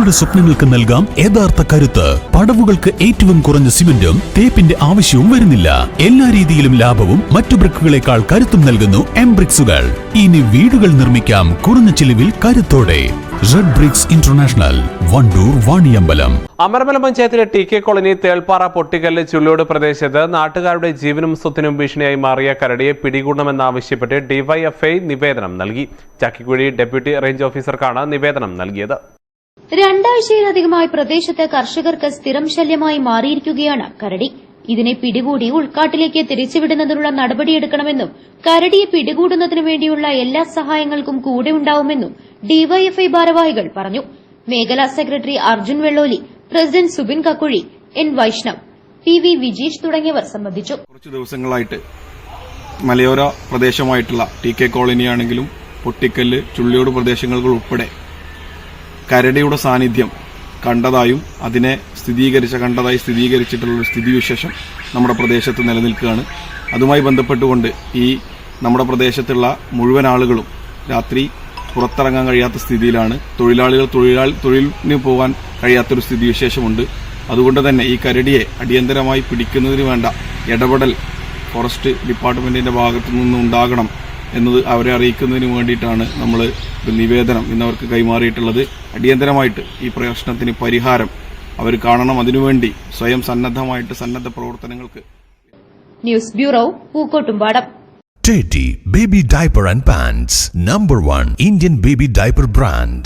നിങ്ങളുടെ സ്വപ്നങ്ങൾക്ക് നൽകാം യഥാർത്ഥ കരുത്ത്. പടവുകൾക്ക് ഏറ്റവും കുറഞ്ഞ സിമന്റും തേപ്പിന്റെ ആവശ്യവും വരുന്നില്ല. എല്ലാ രീതിയിലും ലാഭവും മറ്റു ബ്രിക്കുകളെക്കാൾ കരുത്തും നൽകുന്നു എം ബ്രിക്സുകൾ ഇനി വീടുകൾ നിർമ്മിക്കാം കുറഞ്ഞ ചിലവിൽ കരുത്തോടെ. Red bricks international Wandoor Vaniyambalam. Amaramala പഞ്ചായത്തിലെ T K colony Thelppara Pottikkallu Chulliyode പ്രദേശത്ത് നാട്ടുകാരുടെ ജീവനും സ്വത്തിനും ഭീഷണിയായി മാറിയ കരടിയെ പിടികൂടണമെന്നാവശ്യപ്പെട്ട് ഡിവൈഎഫ്ഐ നിവേദനം നൽകി. ചക്കിക്കുഴി ഡെപ്യൂട്ടി റേഞ്ച് ഓഫീസർക്കാണ് നിവേദനം നൽകിയത്. രണ്ടാഴ്ചയിലധികമായി പ്രദേശത്ത് കർഷകർക്ക് സ്ഥിരം ശല്യമായി മാറിയിരിക്കുകയാണ് കരടി. ഇതിനെ പിടികൂടി ഉൾക്കാട്ടിലേക്ക് തിരിച്ചുവിടുന്നതിനുള്ള നടപടിയെടുക്കണമെന്നും കരടിയെ പിടികൂടുന്നതിനു വേണ്ടിയുള്ള എല്ലാ സഹായങ്ങൾക്കും കൂടെ ഉണ്ടാവുമെന്നും ഡിവൈഎഫ്ഐ ഭാരവാഹികൾ പറഞ്ഞു. മേഖലാ secretary Arjun Vellolli president Subin Kakkuzhi N Vaishnav P V Vijeesh തുടങ്ങിയവർ സംബന്ധിച്ചു. കുറച്ചു ദിവസങ്ങളായിട്ട് മലയോര പ്രദേശമായിട്ടുള്ള ടി കെ കോളനിയാണെങ്കിലും പൊട്ടിക്കല്ല് ചുള്ളിയോട് പ്രദേശങ്ങൾ ഉൾപ്പെടെ കരടിയുടെ സാന്നിധ്യം കണ്ടതായും അതിനെ സ്ഥിരീകരിച്ച കണ്ടതായി സ്ഥിരീകരിച്ചിട്ടുള്ള സ്ഥിതിവിശേഷം നമ്മുടെ പ്രദേശത്ത് നിലനിൽക്കുകയാണ്. അതുമായി ബന്ധപ്പെട്ടുകൊണ്ട് ഈ നമ്മുടെ പ്രദേശത്തുള്ള മുഴുവൻ ആളുകളും രാത്രി പുറത്തിറങ്ങാൻ കഴിയാത്ത സ്ഥിതിയിലാണ്. തൊഴിലാളികൾ തൊഴിലാളി തൊഴിലിന് പോകാൻ കഴിയാത്തൊരു സ്ഥിതിവിശേഷമുണ്ട്. അതുകൊണ്ട് തന്നെ ഈ കരടിയെ അടിയന്തരമായി പിടിക്കുന്നതിന് വേണ്ട ഇടപെടൽ ഫോറസ്റ്റ് ഡിപ്പാർട്ട്മെന്റിന്റെ ഭാഗത്തു നിന്ന് ഉണ്ടാകണം എന്നത് അവരെ അറിയിക്കുന്നതിന് വേണ്ടിയിട്ടാണ് നമ്മൾ നിവേദനം ഇന്നവർക്ക് കൈമാറിയിട്ടുള്ളത്. അടിയന്തരമായിട്ട് ഈ പ്രശ്നത്തിന് പരിഹാരം അവർ കാണണം. അതിനുവേണ്ടി സ്വയം സന്നദ്ധമായിട്ട് സന്നദ്ധ പ്രവർത്തനങ്ങൾക്ക് news bureau Pookkottumpadam. Teddy Baby Diaper and Pants Number one Indian baby diaper brand.